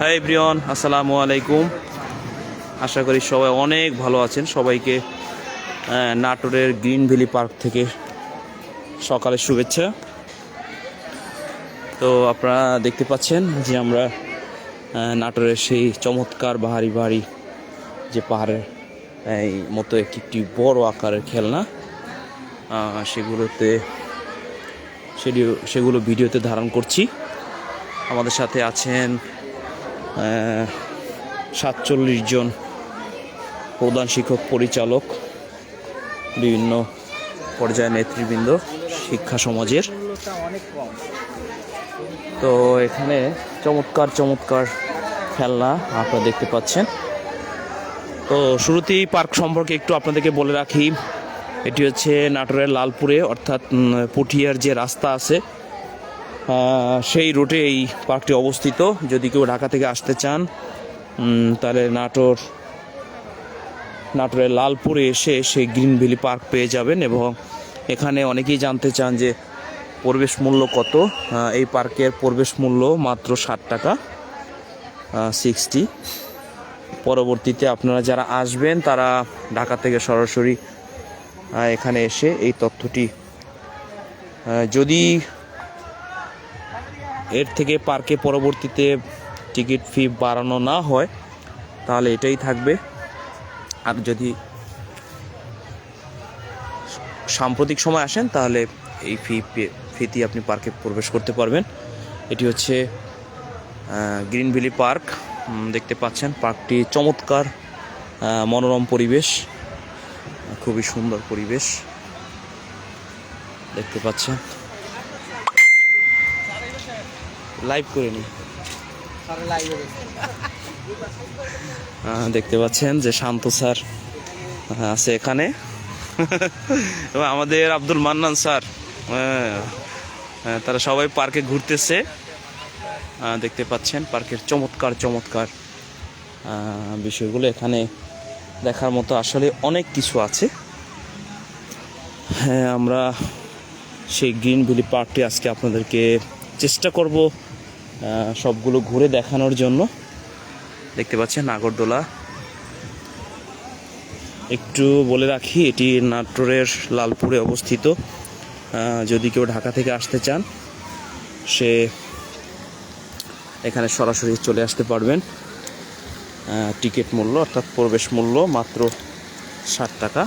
High Brian আসসালামু আলাইকুম আশা করি সবাই অনেক ভালো আছেন। সবাইকে নাটোরের গ্রিন ভ্যালি পার্ক থেকে সকালের শুভেচ্ছা। তো আপনারা দেখতে পাচ্ছেন যে আমরা নাটোরের সেই চমৎকার বাহারি বাহারি যে পাহাড়ের, এই মতো একটি বড় আকারের খেলনা সেগুলোতে সেগুলো ভিডিওতে ধারণ করছি। আমাদের সাথে আছেন সাতচল্লিশ জন প্রধান শিক্ষক পরিচালক, বিভিন্ন পর্যায়ের নেতৃবৃন্দ শিক্ষা সমাজের। তো এখানে চমৎকার চমৎকার খেলনা আপনারা দেখতে পাচ্ছেন। তো শুরুতেই পার্ক সম্পর্কে একটু আপনাদেরকে বলে রাখি, এটি হচ্ছে নাটোরের লালপুরে, অর্থাৎ পুঠিয়ার যে রাস্তা আছে সেই রুটে এই পার্কটি অবস্থিত। যদি কেউ ঢাকা থেকে আসতে চান তাহলে নাটোর, নাটোরের লালপুরে এসে সেই গ্রিন ভ্যালি পার্ক পেয়ে যাবেন এবং এখানে অনেকেই জানতে চান যে প্রবেশ মূল্য কত। এই পার্কের প্রবেশ মূল্য মাত্র ষাট টাকা সিক্সটি পরবর্তীতে আপনারা যারা আসবেন, তারা ঢাকা থেকে সরাসরি এখানে এসে এই তথ্যটি যদি এর থেকে পার্কে পরবর্তীতে টিকিট ফি বাড়ানো না হয়, তাহলে এটাই থাকবে। আর যদি সাম্প্রতিক সময় আসেন, তাহলে এই ফি ফিতে আপনি পার্কে প্রবেশ করতে পারবেন। এটি হচ্ছে গ্রিন ভ্যালি পার্ক। দেখতে পাচ্ছেন, পার্কটি চমৎকার মনোরম পরিবেশ, খুবই সুন্দর পরিবেশ। দেখতে পাচ্ছেন। লাইভ করে নি। আহ, দেখতে পাচ্ছেন যে শান্ত স্যার আছে এখানে। আমাদের আব্দুল মান্নান স্যার তারা সবাই পার্কে ঘুরতেছে। দেখতে পাচ্ছেন পার্কের চমৎকার চমৎকার বিষয়গুলো এখানে দেখার মতো আসলে অনেক কিছু আছে। হ্যাঁ আমরা সেই গ্রিন ভ্যালি পার্কটি আজকে আপনাদেরকে চেষ্টা করব সবগুলো ঘুরে দেখানোর জন্য। দেখতে পাচ্ছেন নাগরদোলা একটু বলে রাখি, এটি নাটোরের লালপুরে অবস্থিত। যদি কেউ ঢাকা থেকে আসতে চান, সে এখানে সরাসরি চলে আসতে পারবেন। টিকিট মূল্য অর্থাৎ প্রবেশ মূল্য মাত্র ষাট টাকা।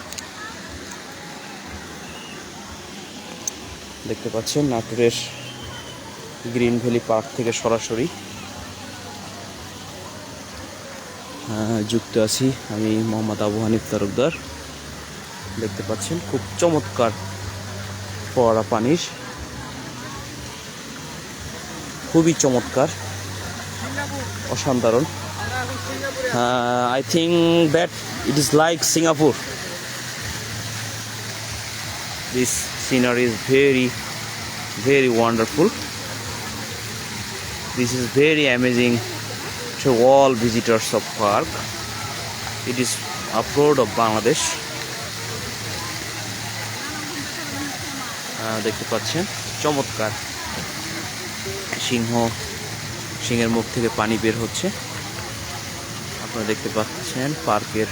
দেখতে পাচ্ছেন নাটোরের গ্রিন ভ্যালি পার্ক থেকে সরাসরি। যুক্ত আছি আমি মোহাম্মদ আবু হানিফ তারকদার। দেখতে পাচ্ছেন, খুব চমৎকার ফোয়ারা পানির। খুবই চমৎকার, অসাধারণ। I think that it is like Singapore this scenery is very very wonderful. This is very amazing to all visitors of park. It is abroad of bangladesh. দেখতে পাচ্ছেন? চমৎকার। সিংহ, সিংহের মুখ থেকে পানি বের হচ্ছে। আপনারা দেখতে পাচ্ছেন পার্কের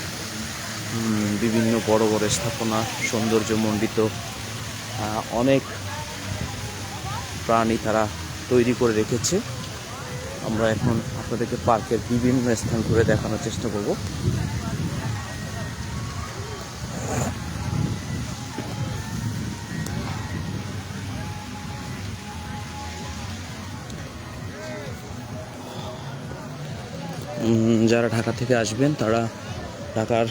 বিভিন্ন বড় বড় স্থাপনা সৌন্দর্যমণ্ডিত অনেক প্রাণী তারা তৈরি করে রেখেছে। আমরা এখন আপনাদেরকে পার্কের বিভিন্ন স্থান ঘুরে দেখানোর চেষ্টা করব। যারা ঢাকা থেকে আসবেন, তারা ঢাকার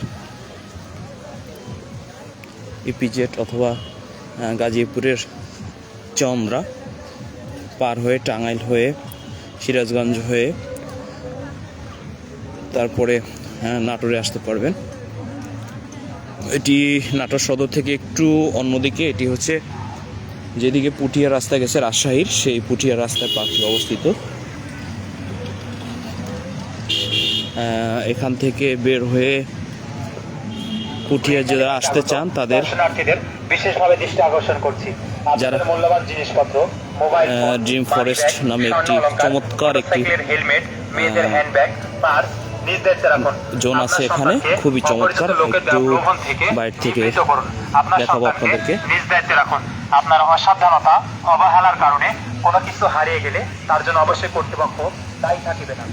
ইপিজেট অথবা গাজীপুরের চমরা পার হয়ে, টাঙ্গাইল হয়ে সিরাজগঞ্জ হয়ে তারপরে হ্যাঁ, নাটোরে আসতে পারবেন। এটি নাটোর সদর থেকে একটু অন্যদিকে এটি হচ্ছে যেদিকে পুঠিয়া রাস্তা গেছে রাজশাহীর সেই পুঠিয়া রাস্তায় পার্কটি অবস্থিত। এখান থেকে বের হয়ে পুঠিয়া যারা আসতে চান তাদের বিশেষভাবে দৃষ্টি আকর্ষণ করছি। যারা- মূল্যবান জিনিসপত্র ড্রিম ফরেস্ট নামে একটি চমৎকার একটি, জোন আছে এখানে, খুবই চমৎকার। একটু বাইরে থেকে আপনার দেখাবো আপনাদেরকে। নিজ দায়িত্বে রাখুন আপনার অসাবধানতা অবহেলার কারণে কোনো কিছু হারিয়ে গেলে তার জন্য অবশ্যই কর্তৃপক্ষ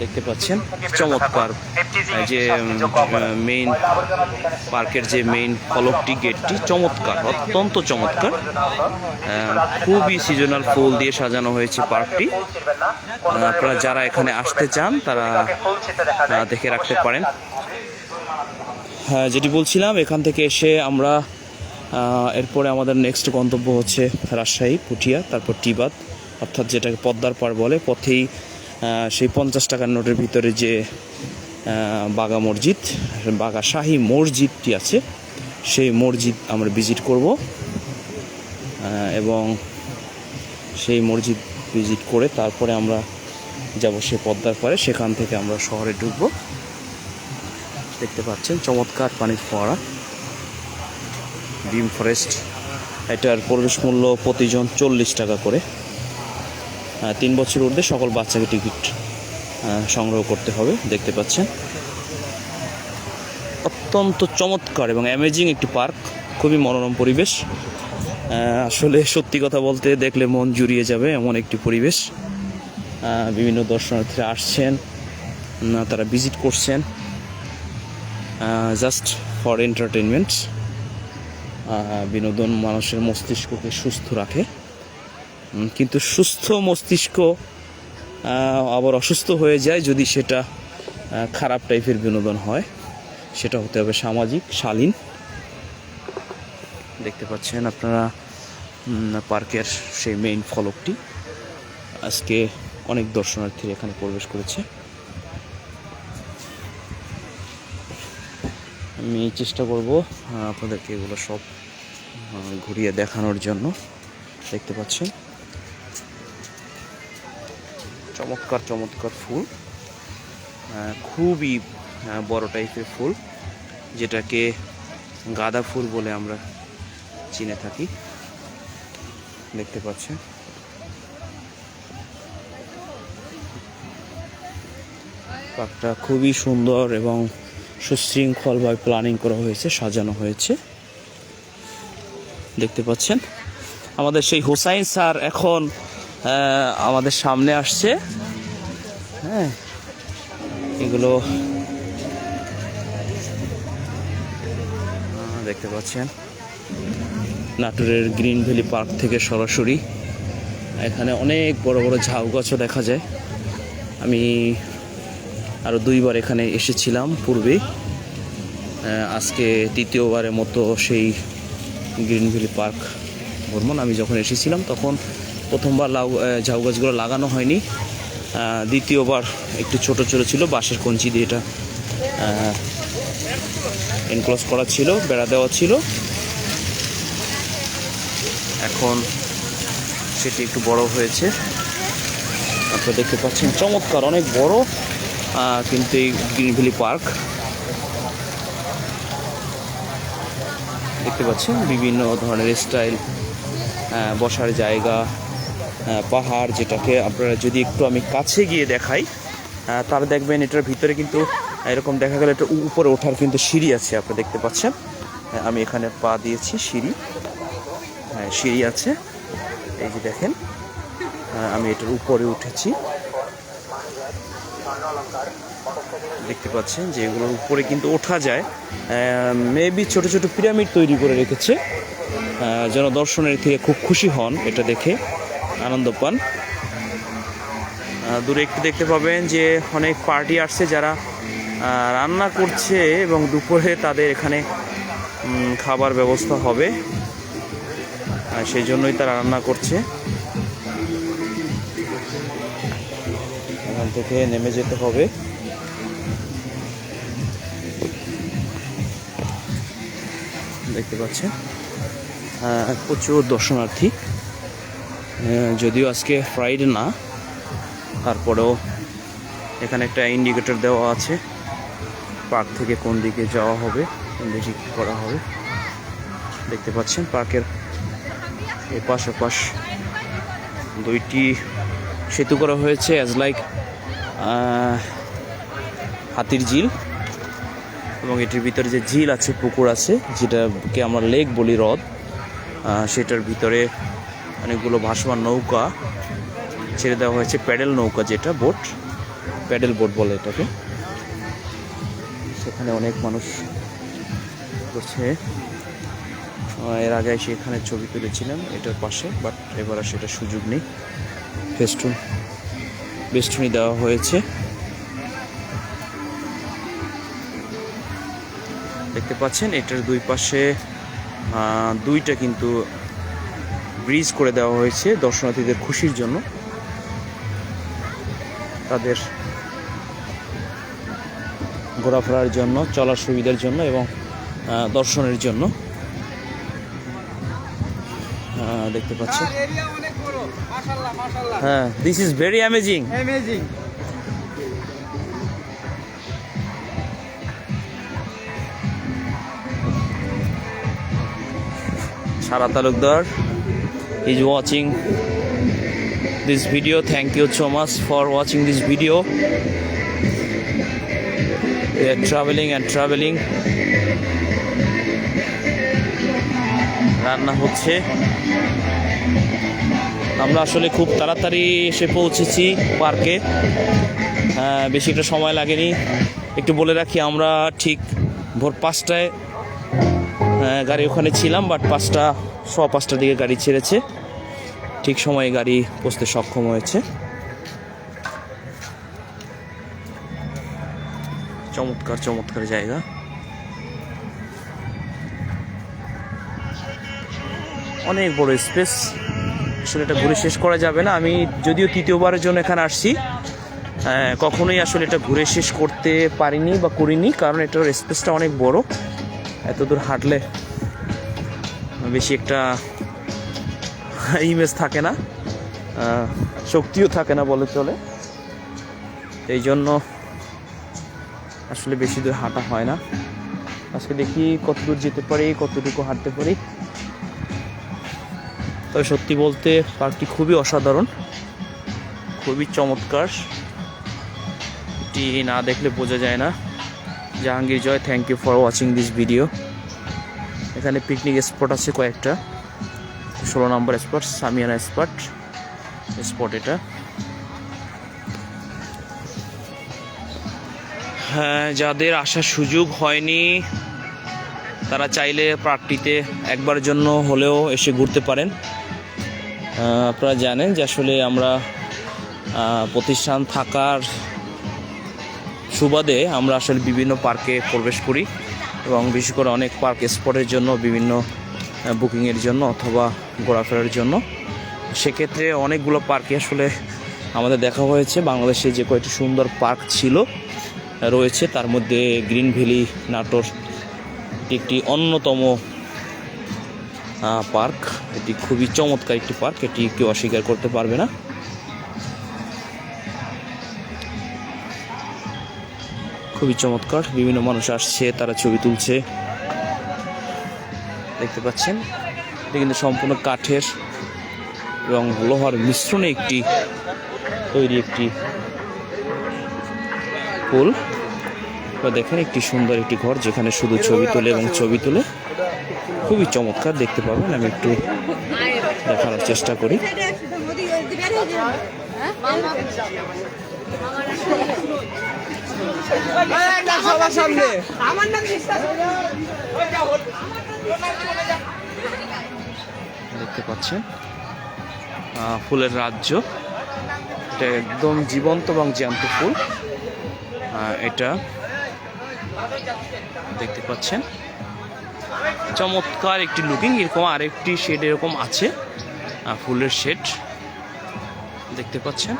দেখতে পাচ্ছেন চমৎকার। যে। মেইন পার্কের যে মেইন ফলকটি গেটটি চমৎকার অত্যন্ত চমৎকার। খুবই সিজনাল ফুল দিয়ে সাজানো হয়েছে পার্কটি। আপনারা যারা এখানে আসতে চান তারা দেখা রাখতে পারেন। হ্যাঁ যেটি বলছিলাম এখান থেকে এসে আমরা এরপরে আমাদের নেক্সট গন্তব্য হচ্ছে রাজশাহী পুঠিয়া তারপর টিবাদ অর্থাৎ যেটাকে পদ্মার পার বলে পথেই সেই পঞ্চাশ টাকার নোটের ভিতরে যে বাগা মসজিদ, বাগা শাহী মসজিদটি আছে, সেই মসজিদ আমরা ভিজিট করব। এবং সেই মসজিদ ভিজিট করে তারপরে আমরা যাব সে পদ্মার পারে সেখান থেকে আমরা শহরে ঢুকবো। দেখতে পাচ্ছেন, চমৎকার পানির ফোয়ারা। ডিম ফরেস্ট, এটার প্রবেশ মূল্য প্রতিজন চল্লিশ টাকা করে। তিন বছর ঊর্ধ্বে সকল বাচ্চাকে টিকিট সংগ্রহ করতে হবে, দেখতে পাচ্ছেন। অত্যন্ত চমৎকার এবং অ্যামেজিং একটি পার্ক, খুবই মনোরম পরিবেশ। আসলে সত্যি কথা বলতে দেখলে মন জুড়িয়ে যাবে এমন একটি পরিবেশ। বিভিন্ন দর্শনার্থীরা আসছেন তারা ভিজিট করছেন। জাস্ট ফর এন্টারটেনমেন্ট বিনোদন মানুষের মস্তিষ্ককে সুস্থ রাখে। কিন্তু সুস্থ মস্তিষ্ক আবার অসুস্থ হয়ে যায় যদি সেটা খারাপ টাইপের বিনোদন হয়। সেটা হতে হবে সামাজিক, শালীন। দেখতে পাচ্ছেন আপনারা পার্কের সেই মেইন ফলকটি। আজকে অনেক দর্শনার্থী এখানে প্রবেশ করেছে। আমি চেষ্টা করব আপনাদেরকে এগুলো সব ঘুরিয়ে দেখানোর জন্য। দেখতে পাচ্ছেন। চমৎকার চমৎকার ফুল। খুবই বড় টাইপের ফুল, যেটাকে গাঁদা ফুল বলে আমরা চিনে থাকি। দেখতে পাচ্ছেন? পার্কটা খুবই সুন্দর এবং সুশৃঙ্খলভাবে প্ল্যানিং করা হয়েছে, সাজানো হয়েছে। দেখতে পাচ্ছেন? আমাদের সেই হোসাইন স্যার এখন আমাদের সামনে আসছে। হ্যাঁ। এগুলো দেখতে পাচ্ছেন। নাটোরের গ্রিন ভ্যালি পার্ক থেকে সরাসরি। এখানে অনেক বড় বড় ঝাউ গাছও দেখা যায়। আমি আরও দুইবার এখানে এসেছিলাম পূর্বে। আজকে তৃতীয়বারের মতো সেই গ্রিন ভ্যালি পার্ক ভ্রমণ। আমি যখন এসেছিলাম তখন প্রথমবার লাউ ঝাউ গাছগুলো লাগানো হয়নি। দ্বিতীয়বার একটু ছোট ছোট ছিল, বাঁশের কঞ্চি দিয়ে এটা এনক্লোজ করা ছিল, বেড়া দেওয়া ছিল। এখন সেটি একটু বড় হয়েছে। আপনারা দেখতে পাচ্ছেন, চমৎকার, অনেক বড় কিন্তু এই গ্রিন ভ্যালি পার্ক। দেখতে পাচ্ছেন, বিভিন্ন ধরনের স্টাইল বসার জায়গা পাহাড় যেটাকে আপনারা যদি একটু আমি কাছে গিয়ে দেখাই তাহলে দেখবেন এটার ভিতরে কিন্তু এরকম দেখা গেলে একটা উপরে ওঠার কিন্তু সিঁড়ি আছে, আপনারা দেখতে পাচ্ছেন। আমি এখানে পা দিয়েছি সিঁড়ি। হ্যাঁ সিঁড়ি আছে। এই যে দেখেন আমি এটার উপরে উঠেছি। দেখতে পাচ্ছেন যে এগুলোর উপরে কিন্তু ওঠা যায়। মেবি ছোট ছোট পিরামিড তৈরি করে রেখেছে। যেন দর্শনের থেকে খুব খুশি হন এটা দেখে। আনন্দ পান। দূরে একটু দেখতে পাবেন যে অনেক পার্টি আসছে যারা রান্না করছে এবং দুপুরে তাদের এখানে খাবার ব্যবস্থা হবে। সেই জন্যই তারা রান্না করছে। এখান থেকে নেমে যেতে হবে। দেখতে পাচ্ছেন প্রচুর দর্শনার্থী। যদিও আজকে ফ্রাইডে না, তারপরেও এখানে একটা ইন্ডিকেটর দেওয়া আছে পার্ক থেকে কোন দিকে যাওয়া হবে, কোন দিকে কী করা হবে। দেখতে পাচ্ছেন পার্কের এই পাশাপাশ দুইটি সেতু করা হয়েছে অ্যাজ লাইক হাতির ঝিল এবং এটির ভিতরে যে ঝিল আছে, পুকুর আছে, যেটাকে আমরা লেক বলি হ্রদ সেটার ভিতরে অনেকগুলো ভাসমান নৌকা ছেড়ে দেওয়া হয়েছে, প্যাডেল নৌকা যেটা, বোট, প্যাডেল বোট বলে এটাকে। সেখানে অনেক মানুষ করছে এর আগে এসে এখানে ছবি তুলেছিলাম এটার পাশে, বাট এবার আর সেটা সুযোগ নেই। ফেস্টুন বেষ্টনী দেওয়া হয়েছে। দেখতে পাচ্ছেন, এটার দুই পাশে দুইটা কিন্তু ব্রিজ করে দেওয়া হয়েছে দর্শনার্থীদের খুশির জন্য। তাদের ঘোরাফেরার জন্য চলার সুবিধার জন্য এবং দর্শনের জন্য। দেখতে মাশাআল্লাহ হ্যাঁ this is very amazing amazing Sara Talukdar is watching this video. Thank you so much for watching this video. We are traveling and traveling. রান্না হচ্ছে আমরা আসলে খুব তাড়াতাড়ি এসে পৌঁছেছি পার্কে বেশি একটা সময় লাগেনি একটু বলে রাখি আমরা ঠিক ভোর পাঁচটায় হ্যাঁ, গাড়ি ওখানে ছিলাম বাট পাঁচটা ছ পাঁচটার দিকে গাড়ি ছেড়েছে। ঠিক সময়ে গাড়ি পৌঁছতে সক্ষম হয়েছে। চমৎকার চমৎকার জায়গা। অনেক বড় স্পেস। আসলে এটা ঘুরে শেষ করা যাবে না। আমি যদিও তৃতীয়বারের জন্য এখানে আসছি আহ, কখনোই আসলে এটা ঘুরে শেষ করতে পারিনি বা করিনি কারণ এটার স্পেসটা অনেক বড়। এত দূর হাঁটলে বেশি একটা ইমেজ থাকে না শক্তিও থাকে না বলে চলে। এই জন্য আসলে বেশি দূর হাঁটা হয় না। আজকে দেখি কত দূর যেতে পারি, কতটুকু হাঁটতে পারি। তবে সত্যি বলতে পার্কটি খুবই অসাধারণ, খুবই চমৎকার। এটি না দেখলে বোঝা যায় না। Jahangir Joy thank you for watching this video এখানে পিকনিক স্পট আছে কয়েকটা। ষোলো নম্বর স্পট সামিয়ানা স্পট স্পট এটা। হ্যাঁ যাদের আসার সুযোগ হয়নি, তারা চাইলে পার্কটিতে একবার জন্য হলেও এসে ঘুরতে পারেন। আপনারা জানেন যে আসলে আমরা প্রতিষ্ঠান থাকার সুবাদে আমরা আসলে বিভিন্ন পার্কে প্রবেশ করি। এবং বিশেষ করে অনেক পার্ক স্পটের জন্য, বিভিন্ন বুকিংয়ের জন্য অথবা ঘোরাফেরার জন্য। সেক্ষেত্রে অনেকগুলো পার্কে আসলে আমাদের দেখা হয়েছে। বাংলাদেশে যে কয়েকটি সুন্দর পার্ক ছিল রয়েছে। তার মধ্যে গ্রিন ভ্যালি নাটোর একটি অন্যতম পার্ক। এটি খুবই চমৎকার একটি পার্ক। এটি কেউ অস্বীকার করতে পারবে না। খুবই চমৎকার। বিভিন্ন মানুষ আসছে, তারা ছবি তুলছে। দেখতে পাচ্ছেন, এটি কিন্তু সম্পূর্ণ কাঠের এবং লোহার মিশ্রণে একটি, তৈরি একটি পুল। দেখেন, একটি সুন্দর একটি ঘর যেখানে শুধু ছবি তোলে এবং ছবি তুলে। খুবই চমৎকার, দেখতে পাবেন, আমি একটু দেখানোর চেষ্টা করি। সবার সামনে। দেখতে পাচ্ছেন আহ, ফুলের রাজ্য। এটা একদম জীবন্ত এবং জ্যান্ত ফুল। আহ, এটা দেখতে পাচ্ছেন। চমৎকার একটি লুকিং এরকম আরেকটি শেড এরকম আছে। আহ, ফুলের শেড দেখতে পাচ্ছেন।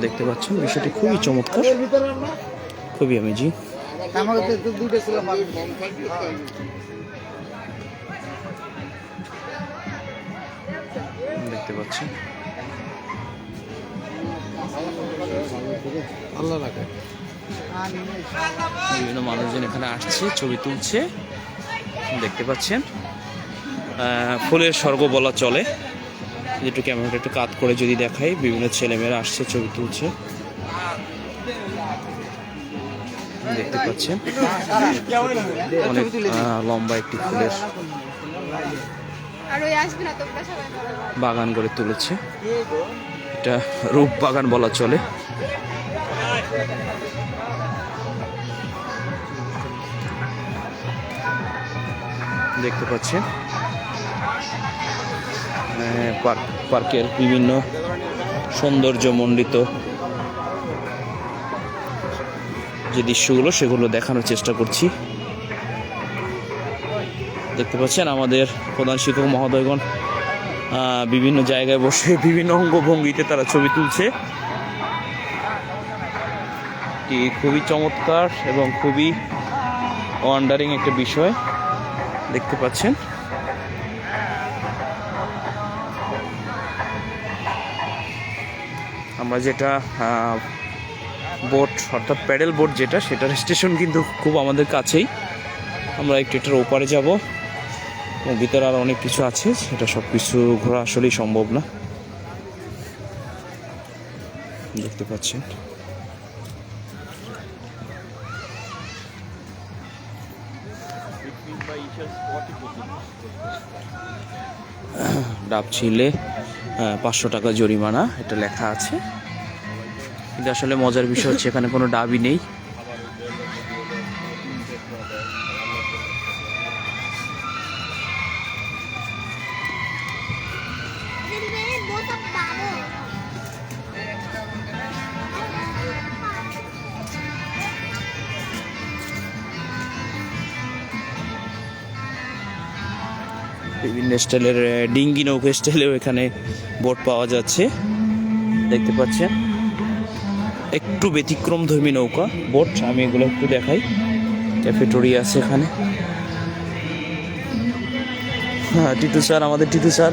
দেখতে পাচ্ছেন বিষয়টি খুবই চমৎকার। খুবই অ্যামেজিং দেখতে পাচ্ছেন। আল্লাহ বিভিন্ন মানুষজন এখানে আসছে ছবি তুলছে। দেখতে পাচ্ছেন। আহ, ফুলের স্বর্গ বলা চলে। একটু ক্যামেরাটা একটু কাত করে যদি দেখাই, বিভিন্ন ছেলেমেয়েরা আসছে, ছবি তুলছে। দেখতে পাচ্ছেন। অনেক লম্বা একটি ফুলের। বাগান গড়ে তুলেছে। এটা রূপ বাগান বলা চলে। দেখতে পাচ্ছেন। পার্ক, পার্কের বিভিন্ন সৌন্দর্যমণ্ডিত যে দৃশ্যগুলো, সেগুলো দেখানোর চেষ্টা করছি। দেখতে পাচ্ছেন আমাদের প্রধান শিক্ষক মহোদয়গণ বিভিন্ন জায়গায় বসে বিভিন্ন অঙ্গভঙ্গিতে তারা ছবি তুলছে। এটি খুবই চমৎকার এবং খুবই ওয়ান্ডারিং একটা বিষয়। দেখতে পাচ্ছেন। আমরা যেটা বোট অর্থাৎ প্যাডেল বোট যেটা, সেটার স্টেশন কিন্তু খুব আমাদের কাছেই। আমরা একটু এটার ওপারে যাব। এবং ভিতরে আর অনেক কিছু আছে, সেটা সব কিছু ঘোরা আসলেই সম্ভব না। দেখতে পাচ্ছেন। ডাব ছিলে। পাঁচশো টাকা জরিমানা, এটা লেখা আছে। কিন্তু আসলে মজার বিষয় হচ্ছে এখানে কোনো ডাবই নেই। বিভিন্ন স্টাইলের ডিঙ্গি নৌকা স্টাইলেও এখানে বোট পাওয়া যাচ্ছে। দেখতে পাচ্ছেন? একটু ব্যতিক্রম ধর্মী নৌকা, বোট। আমি এগুলো একটু দেখাই। ক্যাফেটোরি আছে এখানে। হ্যাঁ টিটু স্যার, আমাদের টিটু স্যার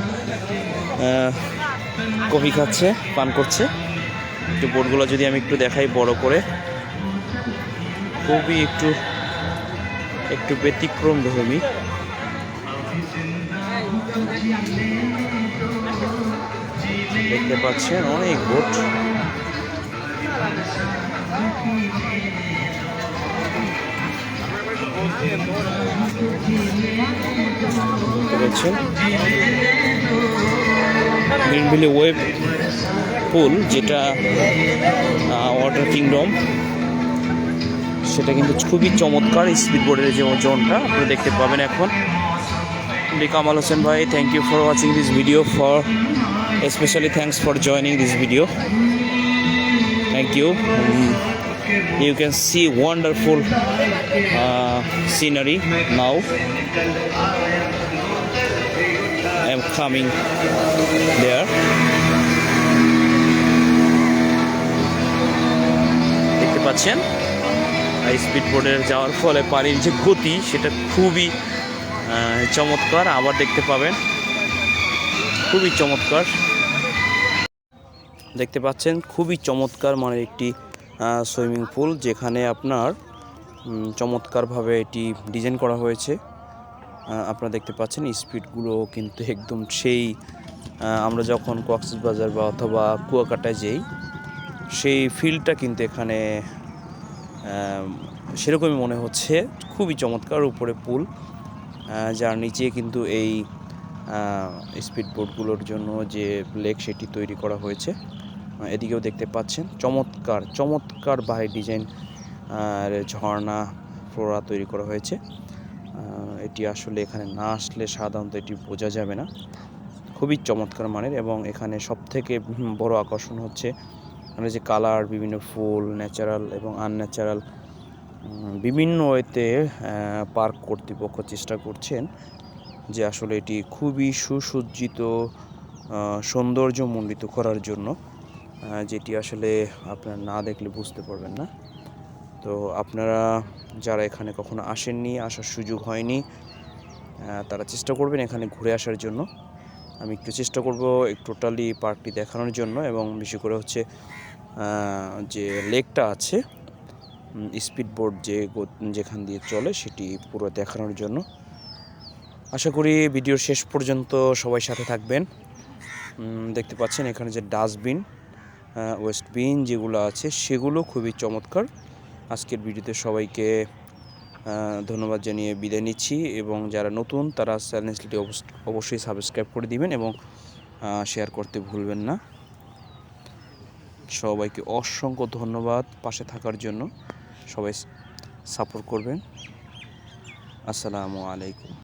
কফি খাচ্ছে, পান করছে। একটু বোটগুলো যদি আমি একটু দেখাই বড় করে। খুবই একটু একটু ব্যতিক্রম ধর্মী দেখতে পাচ্ছেন, অনেক বোট গ্রিনভিলি ওয়েব পুল, যেটা ওয়াটার কিংডম সেটা কিন্তু খুবই চমৎকার স্পিড বোর্ডের যে ওজনটা, আপনি দেখতে পাবেন এখন। ডি কামাল হোসেন ভাই thank you for watching this video for especially thanks for joining this video thank you Mm, you can see wonderful uh, scenery now i am coming there দেখতে পাচ্ছেন স্পিড বোর্ডের যাওয়ার ফলে পানির যে গতি সেটা খুবই চমৎকার, আবার দেখতে পাবেন। খুবই চমৎকার। দেখতে পাচ্ছেন, খুবই চমৎকার মানে একটি সুইমিং পুল, যেখানে আপনার চমৎকারভাবে এটি ডিজাইন করা হয়েছে। আপনারা দেখতে পাচ্ছেন, স্পিডগুলো কিন্তু একদম সেই আমরা যখন কক্সবাজার বা অথবা কুয়াকাটায় যাই, সেই ফিলটা কিন্তু এখানে সেরকমই মনে হচ্ছে। খুবই চমৎকার উপরে পুল। যার নিচে কিন্তু এই স্পিড বোটগুলোর জন্য যে লেক সেটি তৈরি করা হয়েছে। এদিকেও দেখতে পাচ্ছেন, চমৎকার চমৎকার বাড়ি ডিজাইন আর ঝর্ণা ফ্লোরা তৈরি করা হয়েছে। এটি আসলে এখানে না আসলে সাধারণত এটি বোঝা যাবে না। খুবই চমৎকার মানের এবং এখানে সবথেকে বড় আকর্ষণ হচ্ছে এখানে যে কালার বিভিন্ন ফুল ন্যাচারাল এবং আনন্যাচারাল বিভিন্ন ওয়েতে পার্ক কর্তৃপক্ষ চেষ্টা করছেন যে আসলে এটি খুবই সুসজ্জিত সৌন্দর্যমণ্ডিত করার জন্য যেটি আসলে আপনারা না দেখলে বুঝতে পারবেন না। তো আপনারা যারা এখানে কখনো আসেননি, আসার সুযোগ হয়নি তারা চেষ্টা করবেন এখানে ঘুরে আসার জন্য। আমি একটু চেষ্টা করব টোটালি পার্কটি দেখানোর জন্য এবং বেশি করে হচ্ছে যে লেকটা আছে স্পিড বোর্ড যে যেখান দিয়ে চলে সেটি পুরো দেখানোর জন্য। আশা করি ভিডিওর শেষ পর্যন্ত সবাই সাথে থাকবেন। দেখতে পাচ্ছেন এখানে যে ডাস্টবিন ওয়েস্টবিন যেগুলো আছে সেগুলো খুবই চমৎকার। আজকের ভিডিওতে সবাইকে ধন্যবাদ জানিয়ে বিদায় নিচ্ছি এবং যারা নতুন তারা চ্যানেলটি অবশ্যই সাবস্ক্রাইব করে দিবেন এবং শেয়ার করতে ভুলবেন না। সবাইকে অসংখ্য ধন্যবাদ পাশে থাকার জন্য। সবাই সাপোর্ট করবেন। আসসালামু আলাইকুম।